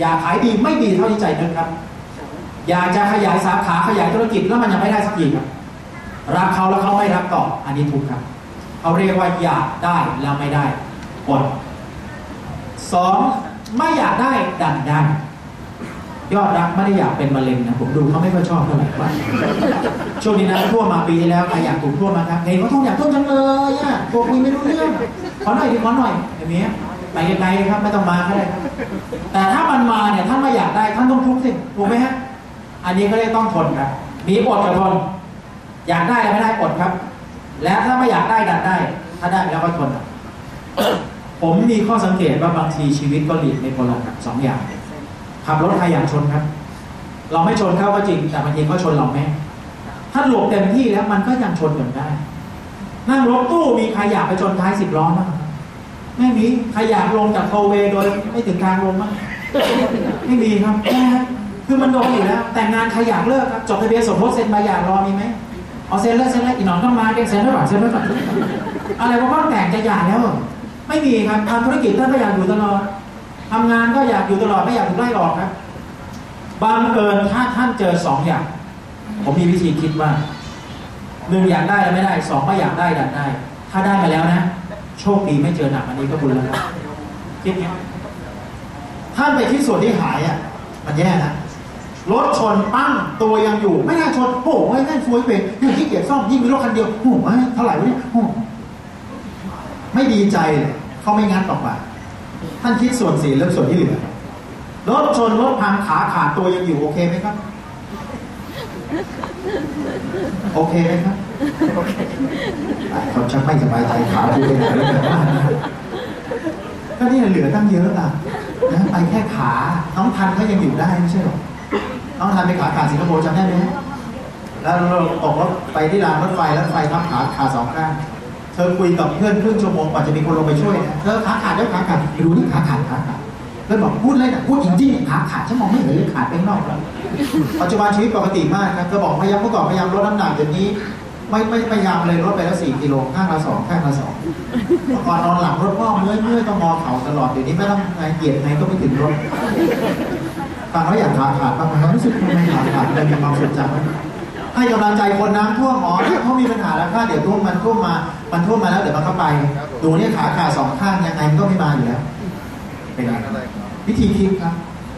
อยากขายดีไม่ดีเท่าที่ใจนึกครับ อยากจะขยายสาขาขยายธุรกิจแล้วมันยังไม่ได้สักทีครับรักเขาแล้วเขาไม่รักต่ออันนี้ถูกครับเขาเรียกว่าอยากได้แล้วไม่ได้อดสองไม่อยากได้ดันได้ยอดรักไม่ได้อยากเป็นมะเร็งนะผมดูเขาไม่ค่อยชอบเท่าไหร่ว่าช่วงนี้นะท่วมมาปีที่แล้วใครอยากถูกท่วมมาครับเห็นเขาท่วมอยากท่วมจังเลยอะพวกคุยไม่รู้เรื่องขอหน่อยดิขอหน่อยอย่างนี้ ไปไกลๆครับไม่ต้องมาก็ได้ครับแต่ถ้ามันมาเนี่ยท่านไม่อยากได้ท่านต้องทุกข์สิถูกไหมฮะอันนี้ก็เลยต้องทนครับมีอดกับทน อยากได้ไม่ได้อดครับ และถ้าไม่อยากได้ดันได้ ถ้าได้แล้วก็ทนผมมีข้อสังเกตว่าบางทีชีวิตก็หลีกในคนละสองอย่างขับรถใครอยากชนครับ เราไม่ชนเขาก็จริง แต่บางทีเขาชนเราไหมถ้าหลบเต็มที่แล้วมันก็ยังชนกันได้ นั่งรถตู้มีใครอยากไปชนท้ายสิบล้อมั้ง ไม่มีใครอยากลงจากโทเวโดยไม่ถึงทางลงมั้งไม่มีครับแค่คือมันโดนอยู่แล้ว แต่งงานใครอยากเลิกครับจดทะเบียนสมรสเซ็นใบหย่ารอมีไหมเอาเซ็นแล้วเซ็นแล้วอีหนอนต้องมาเด็กเซ็นไว้ก่อนเซ็นไว้ก่อนอะไรว่าบ้างแต่งจะหย่าแล้ว ไม่มีครับทำธุรกิจท่านก็อยากอยู่ตลอดทำงานก็อยากอยู่ตลอดไม่อยากถูกไล่ออกครับบังเอิญถ้าท่านเจอสองอย่าง ผมมีวิธีคิดว่าหนึ่งอยากได้แล้วไม่ได้สองไม่อยากได้ดันได้ ถ้าได้มาแล้วนะ โชคดีไม่เจอหนักอันนี้ก็บุญแล้วครับคิดไงท่านไปที่ส่วนที่หายอะ มันแย่นะรถชนปั้งตัวยังอยู่ ไม่น่าชนโอ้โหไอ้นั่นซวยเปยังขี้เกียจซ่อมยิ่งมีรถคันเดียวโอ้โหเท่าไหร่วะเนี่ยไม่ดีใจเลยเขาไม่งัดออกมาท่านคิดส่วนสี่เรื่องส่วนที่เหลือรถชนรถพังขาขาดตัวยังอยู่โอเคไหมครับ โอเคไหมครับ โอเขาชักไม่สบายใจขาดูเป็นอะไรแบบว่าก็นี่เหลือตั้งเยอะอะนะไปแค่ขา น้องทันก็ยังอยู่ได้ไม่ใช่หรอ น้องทันไปขาขาดสิงคโปร์จำได้ไหมแล้วเราตกรถไปที่รางรถไฟแล้วไฟทับขาขาสองข้าง เธอคุยกับเพื่อนครึ่งชั่วโมงกว่าจะมีคนลงไปช่วยนะเธอขาขาดแล้วขาขาดดูนี่ขาขาดขาขาด เพื่อนบอกพูดเลยนะพูดจริงๆขาขาดฉันมองไม่เห็นเลยขาดไปนอกแล้วปัจจุบันชีวิตปกติมากครับเธอบอกพยายามเมื่อก่อนพยายามลดน้ำหนักเดี๋ยวนี้ ไม่ไม่พยายามเลยลดไปแล้วสี่กิโลข้างละสองข้างละสองเมื่อก่อนนอนหลับรถพ่อเมื่อยเมื่อยต้องงอเข่าตลอดเดี๋ยวนี้ไม่ต้องไงเหยียดไงก็ไม่ถึงรถฟังแล้วอยากขาขาดบ้างไหมครับรู้สึกทำไมขาขาดเลยมีความสุขจังให้กำลังใจคนน้ำท่วมหมอเขามีปัญหาแล้วค่ะเดี๋ยวท่วมมันท่วมมา มันท่วมมาแล้วเดี๋ยวมันเข้าไปดูเนี่ยขาขาดสองข้างยังไงมันก็ไม่มาอยู่แล้ว เป็นไงวิธีคิดครับ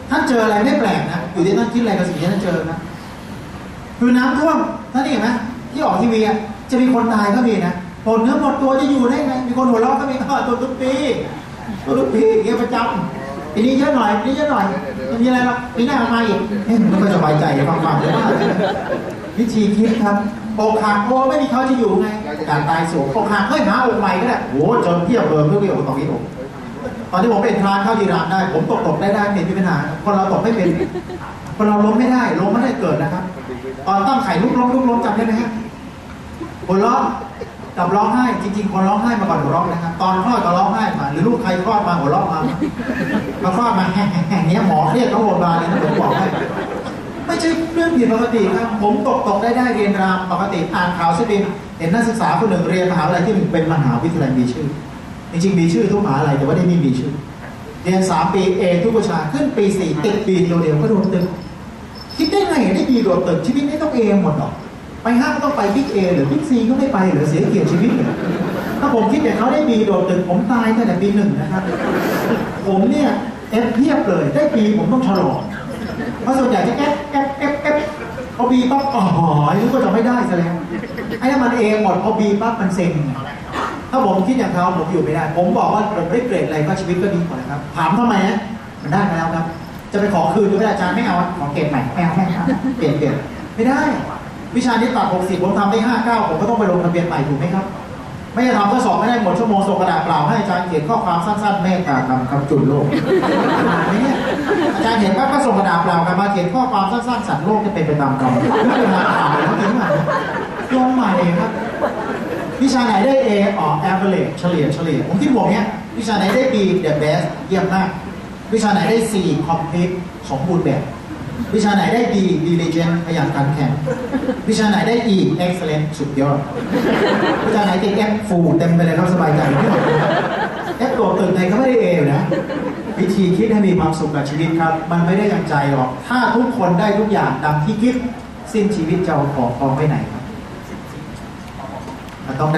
ท่านเจออะไรไม่แปลกนะ อยู่ที่ท่านคิดอะไรกับสิ่งที่ท่านเจอนะคือน้ำท่วมท่านเห็นไหมที่ออกทีวีอะจะมีคนตายก็มีนะหมดเนื้อหมดตัวจะอยู่ได้ไง มีคนหัวเราะก็มีอ๋อตัวทุกปีตัวทุกปีเงี้ยประจำปีนี้เยอะหน่อยปีนี้เยอะหน่อยมันมีอะไรหรอกปีหน้ามาอีกเฮ้ยมันก็สบายใจฟังฟังเลยว่าวิธีคิดครับอกหักโอ้ไม่มีเขาจะอยู่ไงการตายสูงอกหักเฮ้ยหาอกใหม่ก็ได้โอ้จอเพียบเลยเพื่อเกี่ยวกับตรงนี้อก ตอนที่ผมเป็นพรานเข้ายีรามได้ ผมตกตกได้ได้ไม่มีปัญหาคนเราตกไม่เป็นคนเราล้มไม่ได้ล้มไม่ได้เกิดนะครับ ตอนตั้งไข่ลุกล้มลุกล้มจำได้ไหมฮะคนร้องกับร้องไห้จริง ๆ คนร้องไห้มาก่อนหัวเราะนะครับตอนคลอดก็ร้องไห้มาหรือลูกใครคลอดมาหัวเราะมามาคลอดมาแห่ๆเนี้ยหมอเรียดทั้งโรงพยาบาลเลยนะผมบอกให้ไม่ใช่เรื่องผิดปกติครับ ผมตกตกได้ได้เรียนรามปกติอ่านข่าวสิบินเห็นนักศึกษาคนหนึ่งเรียนมหาวิทยาลัยที่หนึ่งเป็นมหาวิทยาลัยมีชื่อ จริงๆมีชื่อทุกมหาลัยแต่ว่าได้ไม่มีชื่อเรียนสามปีเอทุกวิชาขึ้นปีสี่ติดปีเดียวๆก็โดนตึกคิดได้ไงได้ดีโดดตึกชีวิตไม่ต้องเอหมดหรอกไปห้างก็ต้องไปบิ๊กเอหรือบิ๊กซีก็ไม่ไปหรือเสียเกียรติชีวิตเลยถ้าผมคิดอย่างเขาได้บีโดดตึกผมตายตั้งแต่ปีหนึ่งนะครับ ผมเนี่ยเอฟเพียบเลยได้ปีผมต้องฉลองเพราะส่วนใหญ่จะแอฟแอฟแอฟแอฟพอบีปั๊บอ๋อนึกว่าจะไม่ได้ซะแล้วไอ้นั่นมันเองหมดพอบีปั๊บมันเซ็ง ถ้าผมคิดอย่างเขาผมอยู่ไม่ได้ ผมบอกว่าผมได้เกรดอะไรก็ชีวิตก็ดีกว่านะครับ ถามทำไมนะมันได้มาแล้วครับ จะไปขอคืนก็ไม่ได้อาจารย์ไม่เอาขอเกรดใหม่ไม่เอาไม่เอาเปลี่ยนเปลี่ยนไม่ได้ วิชานี้ตัด60ผมทำได้59ผมก็ต้องไปลงทะเบียนใหม่ถูกไหมครับ ไม่จะทำก็สอบไม่ได้หมดชั่วโมงส่งกระดาษเปล่าให้อาจารย์เขียนข้อความสั้นๆเมตตาธรรมคำจุนโลกเนี่ยอาจารย์เห็นว่าก็ส่งกระดาษเปล่ากลับมาเขียนข้อความสั้นๆสัตว์โลกจะเป็นไปตามกรรมไม่เป็นมาข่าวแล้วทิ้งใหม่ลงใหม่ครับ วิชาไหนได้ A อ๋อ average เฉลี่ยเฉลี่ยผมที่บอกเนี้ยวิชาไหนได้ B the best เยี่ยมมาก วิชาไหนได้ C complete สมบูรณ์แบบ วิชาไหนได้ D diligent ขยันขันแข็ง วิชาไหนได้ E excellent สุดยอด วิชาไหนติด F ฟูเต็มไปเลยครับสบายใจ F ตัวตึกไหนก็ไม่ได้ A อยู่นะ วิธีคิดให้มีความสุขกับชีวิตครับ มันไม่ได้อย่างใจหรอก ถ้าทุกคนได้ทุกอย่างดังที่คิด สิ้นชีวิตจะเอาของกองไว้ไหนครับ มันต้องได้